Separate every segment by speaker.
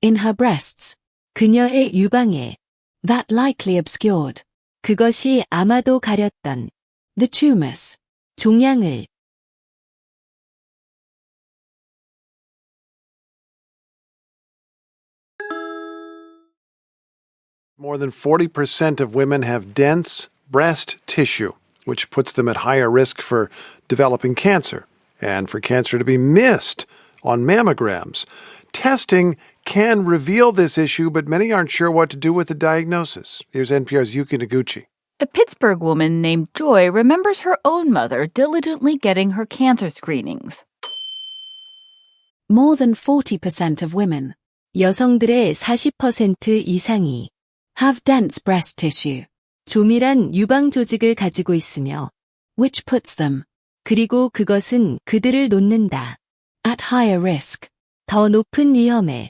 Speaker 1: in her breasts. 그녀의 유방에 that likely obscured. 그것이 아마도 가렸던 the tumors. 종양을
Speaker 2: More than 40% of women have dense breast tissue, which puts them at higher risk for developing cancer and for cancer to be missed on mammograms. Testing can reveal this issue, but many aren't sure what to do with the diagnosis. Here's NPR's Yuki Noguchi.
Speaker 3: A Pittsburgh woman named Joy remembers her own mother diligently getting her cancer screenings.
Speaker 1: More than 40% of women, 여성들의 40% 이상이 have dense breast tissue, 조밀한 유방 조직을 가지고 있으며 which puts them, 그리고 그것은 그들을 놓는다. at higher risk, 더 높은 위험에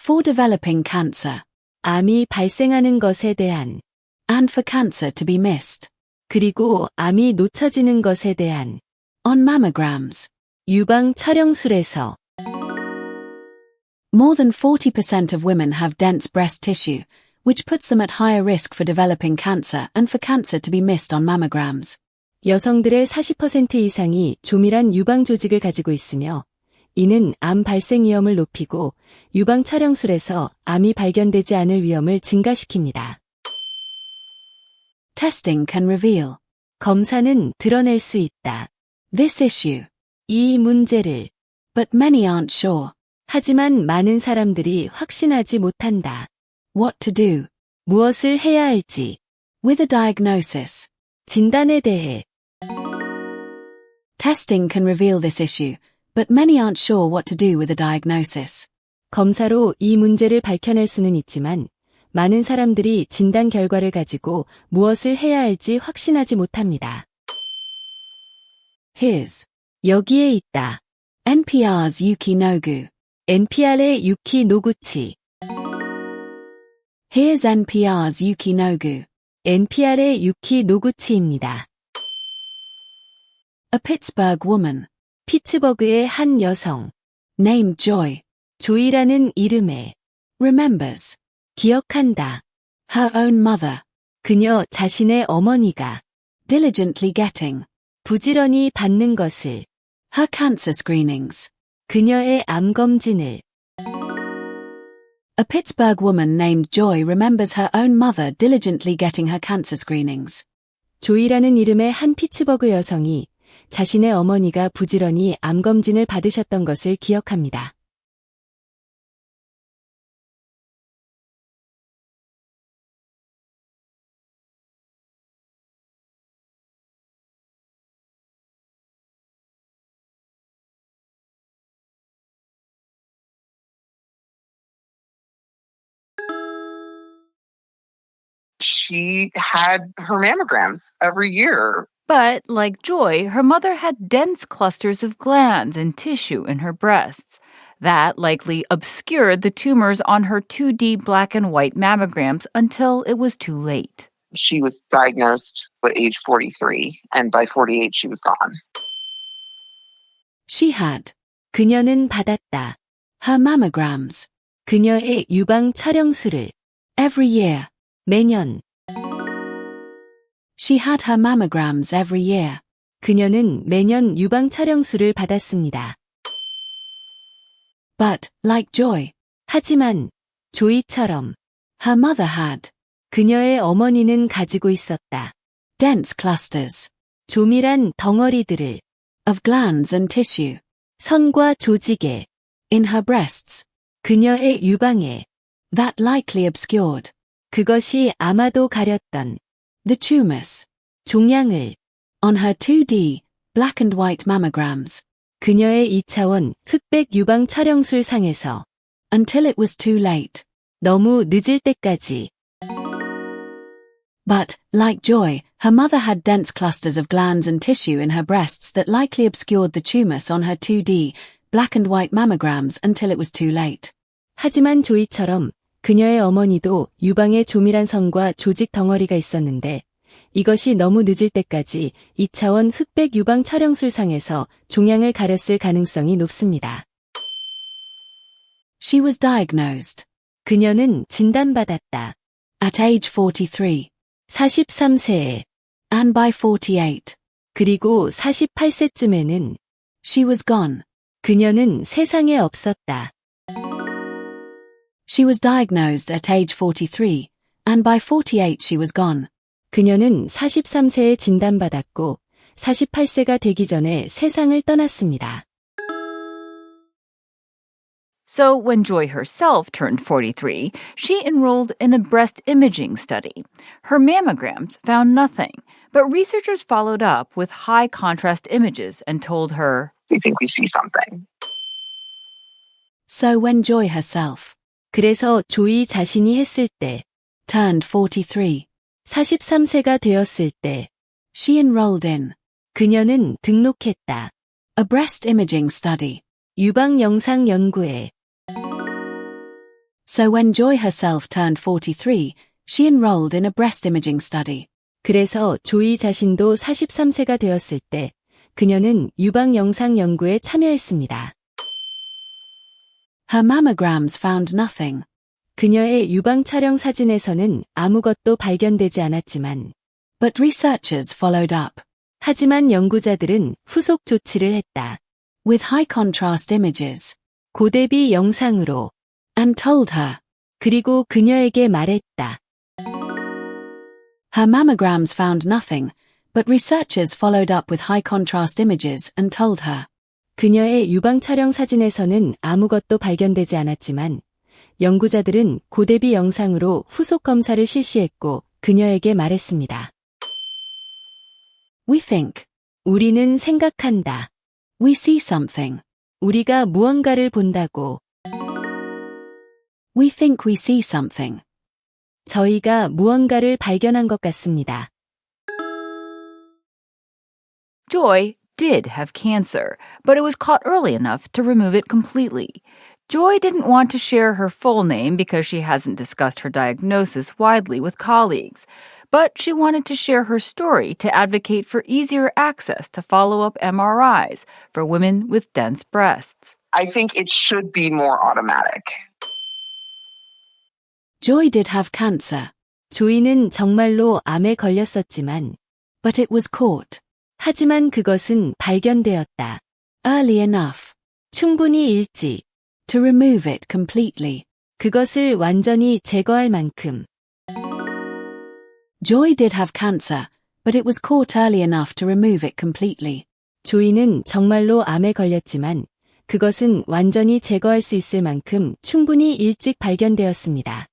Speaker 1: for developing cancer, 암이 발생하는 것에 대한 and for cancer to be missed, 그리고 암이 놓쳐지는 것에 대한 on mammograms, 유방 촬영술에서 More than 40% of women have dense breast tissue, which puts them at higher risk for developing cancer and for cancer to be missed on mammograms. 여성들의 40% 이상이 조밀한 유방 조직을 가지고 있으며 이는 암 발생 위험을 높이고 유방 촬영술에서 암이 발견되지 않을 위험을 증가시킵니다. Testing can reveal. 검사는 드러낼 수 있다. This issue. 이 문제를. But many aren't sure. 하지만 많은 사람들이 확신하지 못한다. What to do. 무엇을 해야 할지. With a diagnosis. 진단에 대해. Testing can reveal this issue, but many aren't sure what to do with a diagnosis. 검사로 이 문제를 밝혀낼 수는 있지만 많은 사람들이 진단 결과를 가지고 무엇을 해야 할지 확신하지 못합니다. Here's. 여기에 있다. NPR's Yuki Nogu. NPR의 유키 노구치. Here's NPR's Yuki Nogu. NPR의 유키 노구치입니다. A Pittsburgh woman. 피츠버그의 한 여성. Named Joy. 조이라는 이름의 remembers. 기억한다. Her own mother. 그녀 자신의 어머니가 diligently getting. 부지런히 받는 것을 her cancer screenings. 그녀의 암 검진을 A Pittsburgh woman named Joy remembers her own mother diligently getting her cancer screenings. 조이라는 이름의 한 피츠버그 여성이 자신의 어머니가 부지런히 암 검진을 받으셨던 것을 기억합니다.
Speaker 3: But, like Joy, her mother had dense clusters of glands and tissue in her breasts. That likely obscured the tumors on her 2D black and white mammograms until it was too late.
Speaker 4: She was diagnosed at age 43, and by 48, she was gone.
Speaker 1: She had. 그녀는 받았다. Her mammograms. 그녀의 유방 촬영술을. Every year. 매년. She had her mammograms every year. 그녀는 매년 유방 촬영술을 받았습니다. But, like Joy. 하지만, 조이처럼. Her mother had. 그녀의 어머니는 가지고 있었다. Dense clusters. 조밀한 덩어리들을. Of glands and tissue. 선과 조직에. In her breasts. 그녀의 유방에. That likely obscured. 그것이 아마도 가렸던. The tumors. 종양을. On her 2D, black and white mammograms. 그녀의 2차원 흑백 유방 촬영술 상에서. Until it was too late. 너무 늦을 때까지. But, like Joy, her mother had dense clusters of glands and tissue in her breasts that likely obscured the tumors on her 2D, black and white mammograms until it was too late. 하지만 조이처럼 그녀의 어머니도 유방에 조밀한 성과 조직 덩어리가 있었는데 이것이 너무 늦을 때까지 2차원 흑백 유방 촬영술상에서 종양을 가렸을 가능성이 높습니다. She was diagnosed. 그녀는 진단받았다. At age 43. 43세에. And by 48. 그리고 48세쯤에는 she was gone. 그녀는 세상에 없었다. She was diagnosed at age 43, and by 48 she was gone. 그녀는 43세에 진단받았고 48세가 되기 전에 세상을 떠났습니다.
Speaker 3: So, when Joy herself turned 43, she enrolled in a breast imaging study. Her mammograms found nothing, but researchers followed up with high contrast images and told her,
Speaker 4: We think we see something.
Speaker 1: So when Joy herself. 그래서 조이 자신이 했을 때, turned 43, 43세가 되었을 때, she enrolled in. 그녀는 등록했다. A breast imaging study. 유방 영상 연구에. So when Joy herself turned 43, she enrolled in a breast imaging study. 그래서 조이 자신도 43세가 되었을 때, 그녀는 유방 영상 연구에 참여했습니다. Her mammograms found nothing. 그녀의 유방 촬영 사진에서는 아무것도 발견되지 않았지만, but researchers followed up. 하지만 연구자들은 후속 조치를 했다. With high contrast images. 고대비 영상으로. And told her. 그리고 그녀에게 말했다. Her mammograms found nothing, but researchers followed up with high contrast images and told her. 그녀의 유방 촬영 사진에서는 아무것도 발견되지 않았지만 연구자들은 고대비 영상으로 후속 검사를 실시했고 그녀에게 말했습니다. We think. 우리는 생각한다. We see something. 우리가 무언가를 본다고. We think we see something. 저희가 무언가를 발견한 것 같습니다.
Speaker 3: Joy did have cancer, but it was caught early enough to remove it completely. Joy didn't want to share her full name because she hasn't discussed her diagnosis widely with colleagues, but she wanted to share her story to advocate for easier access to follow up MRIs for women with dense breasts.
Speaker 4: I think it should be more automatic.
Speaker 1: Joy did have cancer. 조이는 정말로 암에 걸렸었지만, but it was caught. 하지만 그것은 발견되었다. early enough. 충분히 일찍. to remove it completely. 그것을 완전히 제거할 만큼. Joy did have cancer, but it was caught early enough to remove it completely. 조이는 정말로 암에 걸렸지만 그것은 완전히 제거할 수 있을 만큼 충분히 일찍 발견되었습니다.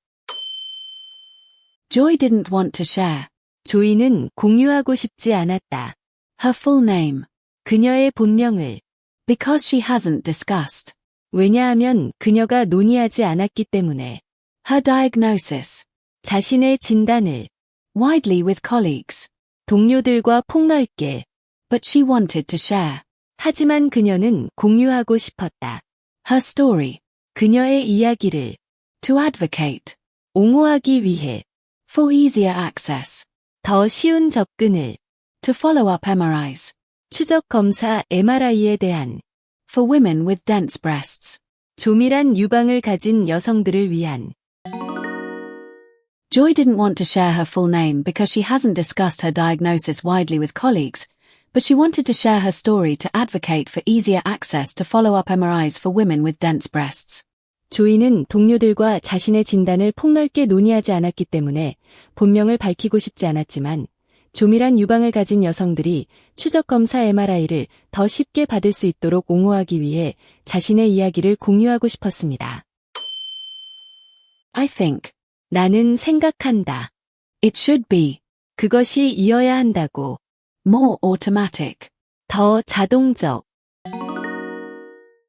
Speaker 1: Joy didn't want to share. 조이는 공유하고 싶지 않았다. Her full name. 그녀의 본명을. Because she hasn't discussed. 왜냐하면 그녀가 논의하지 않았기 때문에. Her diagnosis. 자신의 진단을. Widely with colleagues. 동료들과 폭넓게. But she wanted to share. 하지만 그녀는 공유하고 싶었다. Her story. 그녀의 이야기를. To advocate. 옹호하기 위해. For easier access. 더 쉬운 접근을. To follow up MRIs. 추적 검사 MRI에 대한. For women with dense breasts. 조밀한 유방을 가진 여성들을 위한. Joy didn't want to share her full name because she hasn't discussed her diagnosis widely with colleagues, but she wanted to share her story to advocate for easier access to follow up MRIs for women with dense breasts. 조이는 동료들과 자신의 진단을 폭넓게 논의하지 않았기 때문에 본명을 밝히고 싶지 않았지만 조밀한 유방을 가진 여성들이 추적 검사 MRI를 더 쉽게 받을 수 있도록 옹호하기 위해 자신의 이야기를 공유하고 싶었습니다. I think. 나는 생각한다. It should be. 그것이 이어야 한다고. More automatic. 더 자동적.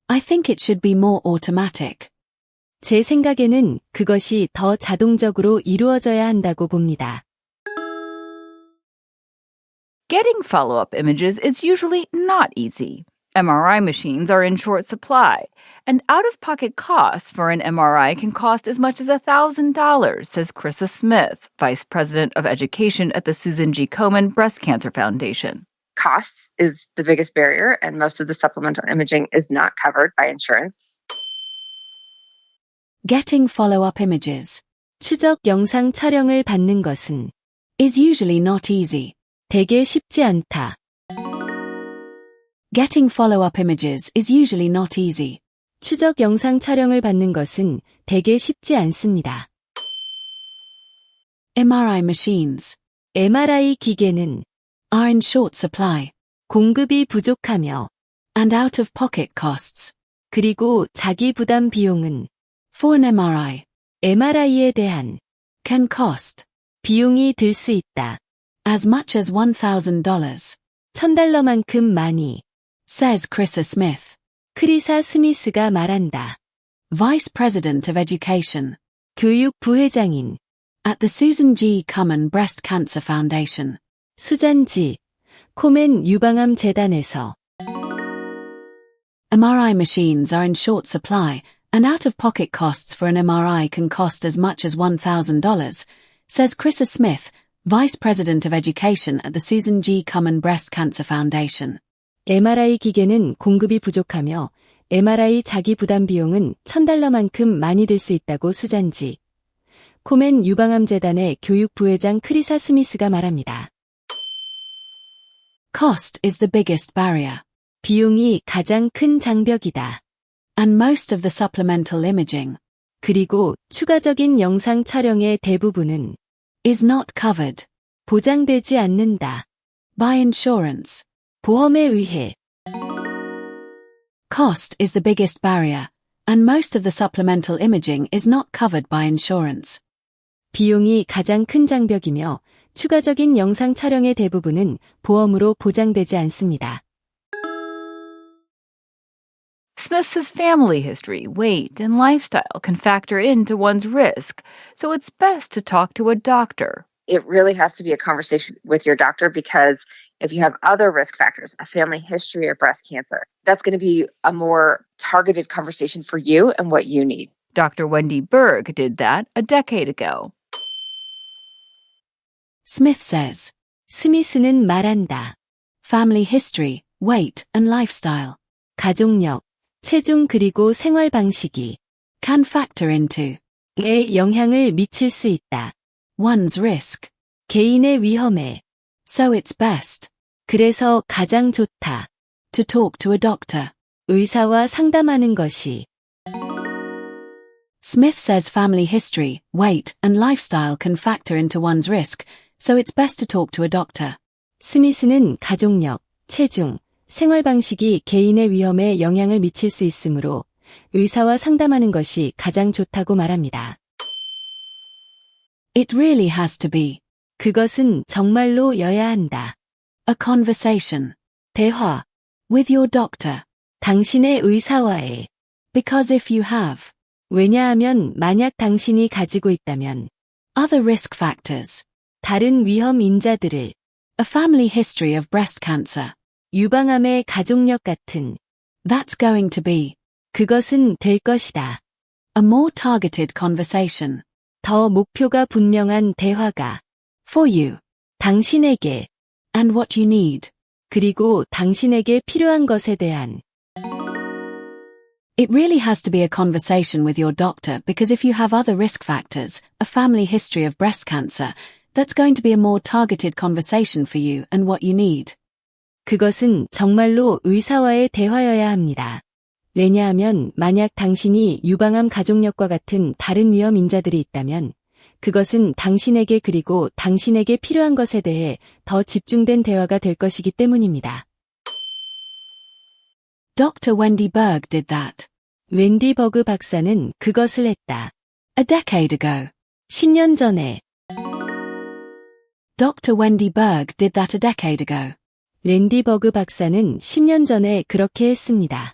Speaker 1: I think it should be more automatic. 제 생각에는 그것이 더 자동적으로 이루어져야 한다고 봅니다.
Speaker 3: Getting follow up images is usually not easy. MRI machines are in short supply, and out of pocket costs for an MRI can cost as much as $1,000, says Chrissa Smith, Vice President of Education at the Susan G. Komen Breast Cancer Foundation.
Speaker 5: Costs is the biggest barrier, and most of the supplemental imaging is not covered by insurance.
Speaker 1: Getting follow-up images. 추적 영상 촬영을 받는 것은 is usually not easy. 되게 쉽지 않다. Getting follow-up images is usually not easy. 추적 영상 촬영을 받는 것은 되게 쉽지 않습니다. MRI machines. MRI 기계는 are in short supply. 공급이 부족하며 and out of pocket costs. 그리고 자기 부담 비용은 for an MRI. MRI에 대한 can cost. 비용이 들 수 있다. as much as $1,000. 천 달러만큼 많이. says Chrissa Smith. 크리사 스미스가 말한다. Vice President of Education. 교육 부회장인 at the Susan G. Komen Breast Cancer Foundation. 수잔지 코멘 유방암 재단에서 MRI machines are in short supply, and out-of-pocket costs for an MRI can cost as much as $1,000, says Chrissa Smith, Vice President of Education at the Susan G. Komen Breast Cancer Foundation. MRI 기계는 공급이 부족하며 MRI 자기 부담 비용은 1000달러만큼 많이 들 수 있다고 수잔지. 코멘 유방암 재단의 교육 부회장 크리사 스미스가 말합니다. Cost is the biggest barrier. 비용이 가장 큰 장벽이다. And most of the supplemental imaging. 그리고 추가적인 영상 촬영의 대부분은 is not covered. 보장되지 않는다. by insurance. 보험에 의해. Cost is the biggest barrier, and most of the supplemental imaging is not covered by insurance. 비용이 가장 큰 장벽이며 추가적인 영상 촬영의 대부분은 보험으로 보장되지 않습니다.
Speaker 3: Smith says family history, weight, and lifestyle can factor into one's risk, so it's best to talk to a doctor.
Speaker 5: It really has to be a conversation with your doctor because if you have other risk factors, a family history of breast cancer, that's going to be a more targeted conversation for you and what you need.
Speaker 3: Dr. Wendy Berg did that a decade ago.
Speaker 1: Smith says. 스미스는 말한다. Family history, weight, and lifestyle. 가족력, 체중 그리고 생활 방식이 can factor into 에 영향을 미칠 수 있다. One's risk. 개인의 위험에. So it's best. 그래서 가장 좋다. To talk to a doctor. 의사와 상담하는 것이. Smith says family history, weight, and lifestyle can factor into one's risk, so it's best to talk to a doctor. 스미스는 가족력, 체중, 생활 방식이 개인의 위험에 영향을 미칠 수 있으므로 의사와 상담하는 것이 가장 좋다고 말합니다. It really has to be. 그것은 정말로 여야 한다. A conversation. 대화. With your doctor. 당신의 의사와의. Because if you have. 왜냐하면 만약 당신이 가지고 있다면. Other risk factors. 다른 위험 인자들을. A family history of breast cancer. 유방암의 가족력 같은. That's going to be. 그것은 될 것이다. A more targeted conversation. 더 목표가 분명한 대화가. For you. 당신에게. And what you need. 그리고 당신에게 필요한 것에 대한. It really has to be a conversation with your doctor because if you have other risk factors, a family history of breast cancer, that's going to be a more targeted conversation for you and what you need. 그것은 정말로 의사와의 대화여야 합니다. 왜냐하면 만약 당신이 유방암 가족력과 같은 다른 위험 인자들이 있다면 그것은 당신에게 그리고 당신에게 필요한 것에 대해 더 집중된 대화가 될 것이기 때문입니다. Dr. Wendy Berg did that. 웬디 버그 박사는 그것을 했다. A decade ago. 10년 전에. Dr. Wendy Berg did that a decade ago. 랜디 버그 박사는 10년 전에 그렇게 했습니다.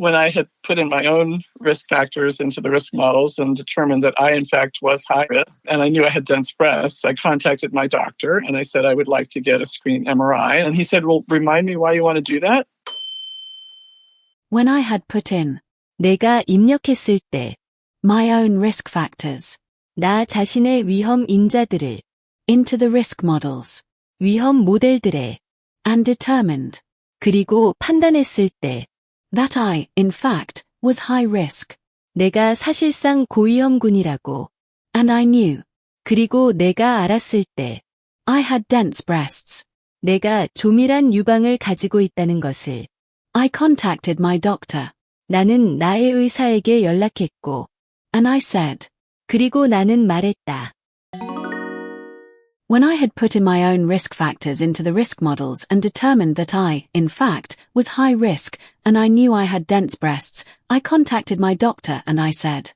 Speaker 6: when I had put in my own risk factors into the risk models and determined that I, in fact, was high risk and I knew I had dense breasts, I contacted my doctor and I said I would like to get a screen MRI. And he said, Well, remind me why you want to do that.
Speaker 1: When I had put in, 내가 입력했을 때, my own risk factors, 나 자신의 위험 인자들을, into the risk models, 위험 모델들에, and determined, 그리고 판단했을 때, that I, in fact, was high risk. 내가 사실상 고위험군이라고. And I knew. 그리고 내가 알았을 때. I had dense breasts. 내가 조밀한 유방을 가지고 있다는 것을. I contacted my doctor. 나는 나의 의사에게 연락했고. And I said. 그리고 나는 말했다. When I had put in my own risk factors into the risk models and determined that I, in fact, was high risk and I knew I had dense breasts, I contacted my doctor and I said.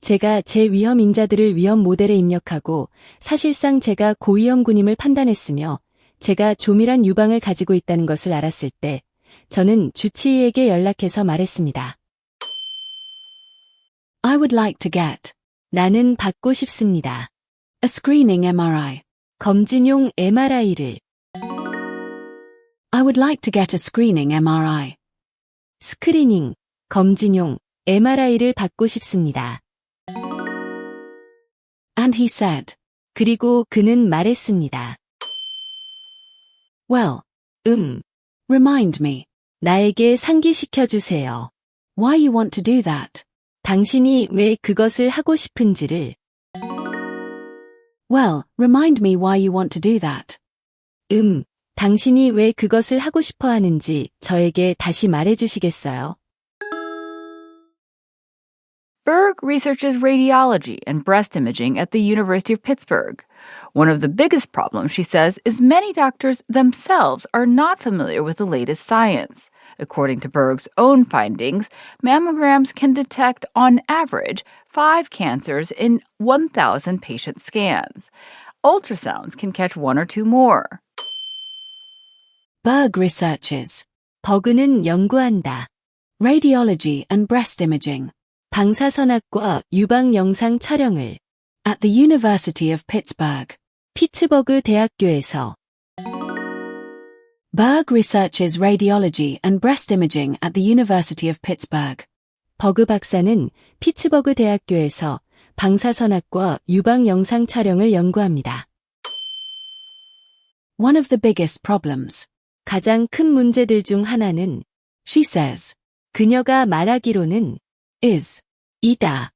Speaker 1: 제가 제 위험 인자들을 위험 모델에 입력하고 사실상 제가 고위험군임을 판단했으며 제가 조밀한 유방을 가지고 있다는 것을 알았을 때 저는 주치의에게 연락해서 말했습니다. I would like to get. 나는 받고 싶습니다. A screening MRI. 검진용 MRI를. I would like to get a screening MRI. 스크리닝, 검진용 MRI를 받고 싶습니다. And he said. 그리고 그는 말했습니다. Well, 음, remind me. 나에게 상기시켜 주세요. Why you want to do that? 당신이 왜 그것을 하고 싶은지를. Well, remind me why you want to do that. 음, 당신이 왜 그것을 하고 싶어 하는지 저에게 다시 말해 주시겠어요?
Speaker 3: Berg researches radiology and breast imaging at the University of Pittsburgh. One of the biggest problems, she says, is many doctors themselves are not familiar with the latest science. According to Berg's own findings, mammograms can detect, on average, five cancers in 1,000 patient scans. Ultrasounds can catch one or two more.
Speaker 1: Berg researches. 버그는 연구한다. Radiology and breast imaging. 방사선학과 유방 영상 촬영을 at the University of Pittsburgh. 피츠버그 대학교에서 Berg researches radiology and breast imaging at the University of Pittsburgh. 버그 박사는 피츠버그 대학교에서 방사선학과 유방 영상 촬영을 연구합니다. One of the biggest problems. 가장 큰 문제들 중 하나는 she says. 그녀가 말하기로는 is 이다.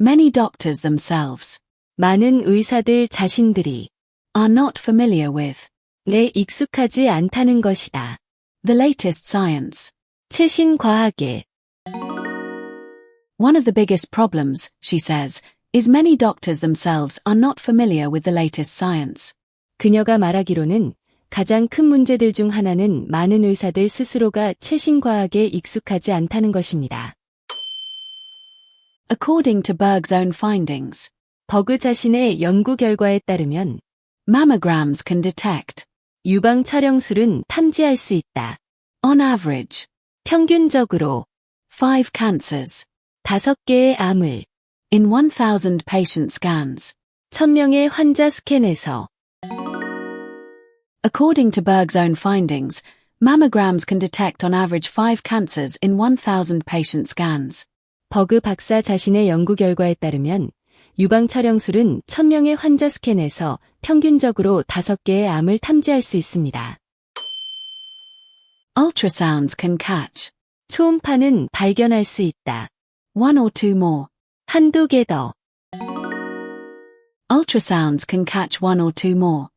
Speaker 1: Many doctors themselves. 많은 의사들 자신들이 are not familiar with. 내 익숙하지 않다는 것이다. The latest science. 최신 과학에. One of the biggest problems, she says, is many doctors themselves are not familiar with the latest science. 그녀가 말하기로는 가장 큰 문제들 중 하나는 많은 의사들 스스로가 최신 과학에 익숙하지 않다는 것입니다. According to Berg's own findings, 버그 자신의 연구 결과에 따르면 mammograms can detect 유방 촬영술은 탐지할 수 있다. On average, 평균적으로 5 cancers, 5개의 암을 in 1000 patient scans, 1000명의 환자 스캔에서 According to Berg's own findings, mammograms can detect on average 5 cancers in 1000 patient scans. 버그 박사 자신의 연구 결과에 따르면 유방 촬영술은 1000명의 환자 스캔에서 평균적으로 5개의 암을 탐지할 수 있습니다. Ultrasounds can catch. 초음파는 발견할 수 있다. One or two more. 한두 개 더. Ultrasounds can catch one or two more.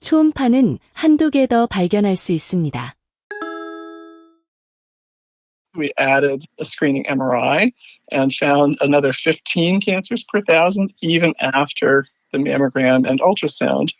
Speaker 1: 초음파는 한두 개 더 발견할 수 있습니다.
Speaker 6: We added a screening MRI and found another 15 cancers per thousand, even after the mammogram and ultrasound.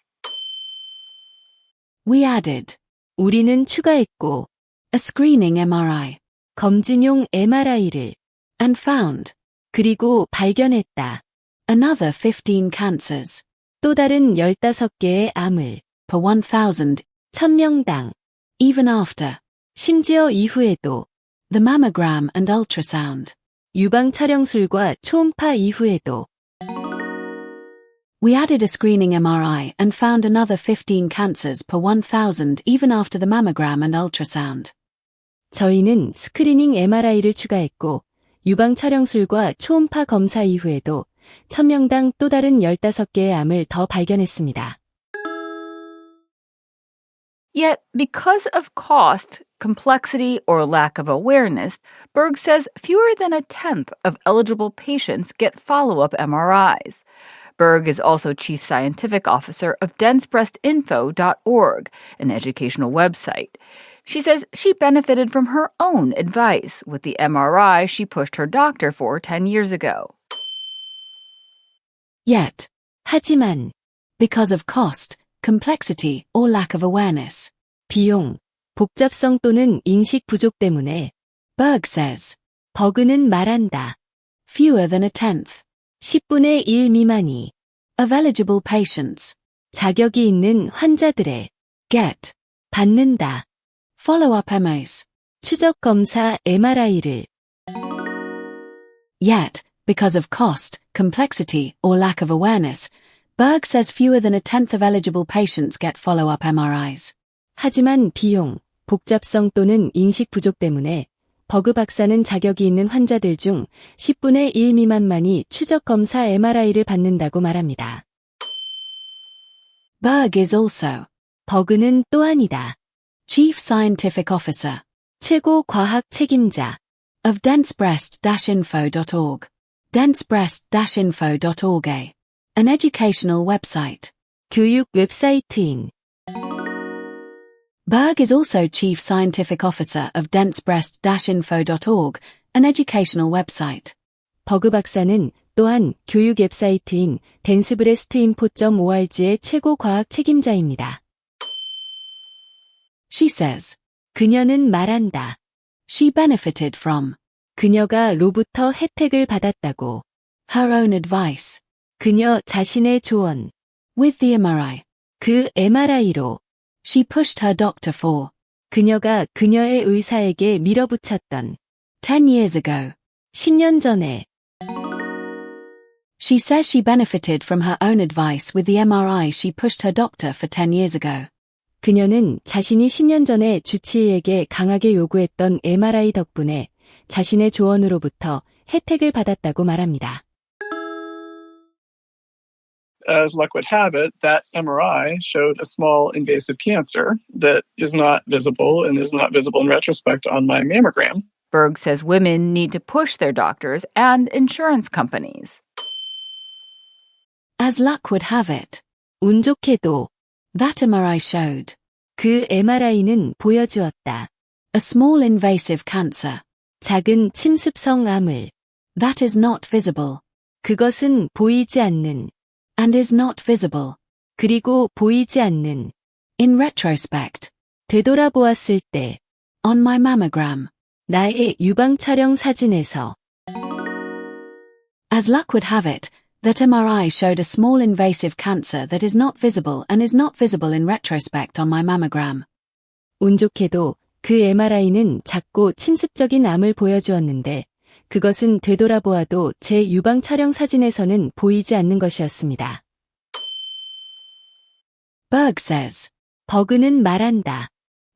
Speaker 1: We added. 우리는 추가했고, a screening MRI, 검진용 MRI를, and found, 그리고 발견했다. Another 15 cancers. 또 다른 15개의 암을, per 1000, 1000명당. Even after. 심지어 이후에도. The mammogram and ultrasound. 유방 촬영술과 초음파 이후에도. We added a screening MRI and found another 15 cancers per 1000 even after the mammogram and ultrasound. 저희는 스크리닝 MRI를 추가했고 유방 촬영술과 초음파 검사 이후에도 1000명당 또 다른 15개의 암을 더 발견했습니다.
Speaker 3: Yet, because of cost, complexity, or lack of awareness, Berg says fewer than a tenth of eligible patients get follow up MRIs. Berg is also chief scientific officer of densebreastinfo.org, an educational website. She says she benefited from her own advice with the MRI she pushed her doctor for 10 years ago.
Speaker 1: Yet, 하지만, because of cost, complexity, or lack of awareness, 비용, 복잡성 또는 인식 부족 때문에, Berg says, 버그는 말한다. Fewer than a tenth, 10분의 1 미만이, of eligible patients, 자격이 있는 환자들의, get, 받는다. follow-up MAs, 추적 검사 MRI를, Yet, because of cost, complexity, or lack of awareness, Berg says fewer than a tenth of eligible patients get follow-up MRIs. 하지만 비용, 복잡성 또는 인식 부족 때문에 버그 박사는 자격이 있는 환자들 중 10분의 1 미만만이 추적 검사 MRI를 받는다고 말합니다. Berg is also 버그는 또한이다. Chief Scientific Officer, 최고 과학 책임자 of densebreast-info.org, densebreast-info.org, an educational website, 교육 웹사이트인. Berg is also Chief Scientific Officer of densebreast-info.org, an educational website. 버그 박사는 또한 교육 웹사이트인 densebreastinfo.org의 최고 과학 책임자입니다. She says. 그녀는 말한다. She benefited from. 그녀가 로부터 혜택을 받았다고. Her own advice. 그녀 자신의 조언. With the MRI. 그 MRI로. She pushed her doctor for. 그녀가 그녀의 의사에게 밀어붙였던. 10 years ago. 10년 전에. She says she benefited from her own advice with the MRI she pushed her doctor for 10 years ago. 그녀는 자신이 10년 전에 주치의에게 강하게 요구했던 MRI 덕분에 자신의 조언으로부터 혜택을 받았다고 말합니다.
Speaker 6: As luck would have it, that MRI showed a small invasive cancer that is not visible and is not visible in retrospect on my mammogram.
Speaker 3: Berg says women need to push their doctors and insurance companies.
Speaker 1: As luck would have it. 운 좋게도 that MRI showed. 그 MRI는 보여주었다. A small invasive cancer. 작은 침습성 암을. That is not visible. 그것은 보이지 않는. And is not visible. 그리고 보이지 않는. In retrospect. 되돌아보았을 때. On my mammogram. 나의 유방 촬영 사진에서. As luck would have it, that MRI showed a small invasive cancer that is not visible and is not visible in retrospect on my mammogram. 운 좋게도 그 MRI는 작고 침습적인 암을 보여주었는데 그것은 되돌아보아도 제 유방 촬영 사진에서는 보이지 않는 것이었습니다. Berg says. 버그는 말한다.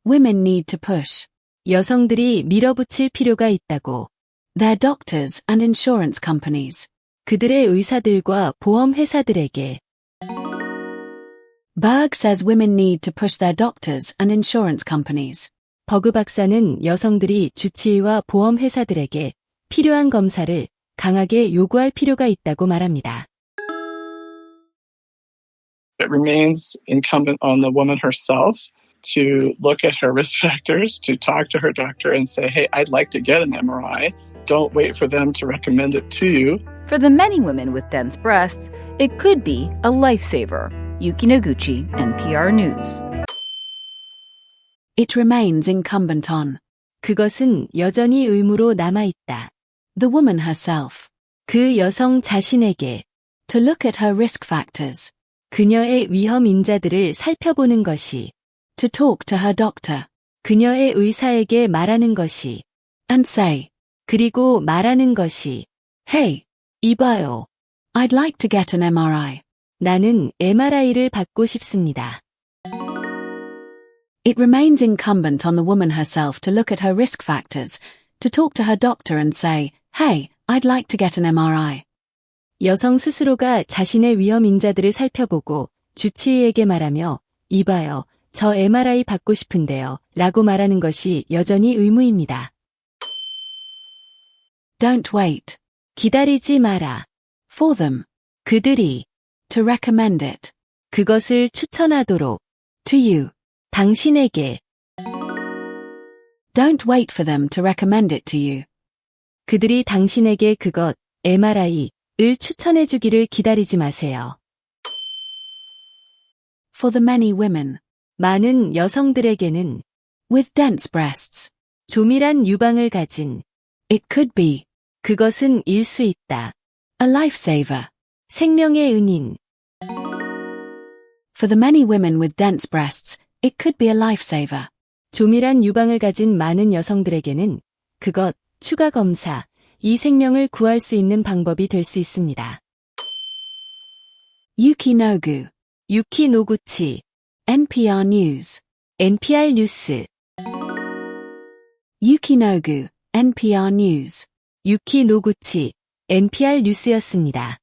Speaker 1: Women need to push. 여성들이 밀어붙일 필요가 있다고. Their doctors and insurance companies. 그들의 의사들과 보험 회사들에게. Berg says women need to push their doctors and insurance companies. 버그 박사는 여성들이 주치의와 보험 회사들에게 필요한 검사를 강하게 요구할 필요가 있다고 말합니다.
Speaker 6: It remains incumbent on the woman herself to look at her risk factors, to talk to her doctor and say, hey, I'd like to get an MRI. Don't wait for them to recommend it to you.
Speaker 3: For the many women with dense breasts, it could be a lifesaver. Yuki Noguchi, NPR News.
Speaker 1: It remains incumbent on. 그것은 여전히 의무로 남아있다. The woman herself. 그 여성 자신에게. To look at her risk factors. 그녀의 위험 인자들을 살펴보는 것이. To talk to her doctor. 그녀의 의사에게 말하는 것이. And say. 그리고 말하는 것이. Hey. 이봐요. I'd like to get an MRI. 나는 MRI를 받고 싶습니다. It remains incumbent on the woman herself to look at her risk factors, to talk to her doctor and say, hey, I'd like to get an MRI. 여성 스스로가 자신의 위험 인자들을 살펴보고 주치의에게 말하며, 이봐요, 저 MRI 받고 싶은데요. 라고 말하는 것이 여전히 의무입니다. Don't wait. 기다리지 마라. For them. 그들이. To recommend it. 그것을 추천하도록. To you. 당신에게. Don't wait for them to recommend it to you. 그들이 당신에게 그것, MRI를 추천해 주기를 기다리지 마세요. For the many women. 많은 여성들에게는 with dense breasts. 조밀한 유방을 가진 it could be. 그것은 일 수 있다. a lifesaver. 생명의 은인. For the many women with dense breasts, it could be a lifesaver. 조밀한 유방을 가진 많은 여성들에게는 그것, 추가 검사, 이 생명을 구할 수 있는 방법이 될 수 있습니다. 유키노구, 유키노구치, NPR News, NPR 뉴스. 유키노구, NPR News, 유키노구치, NPR 뉴스였습니다.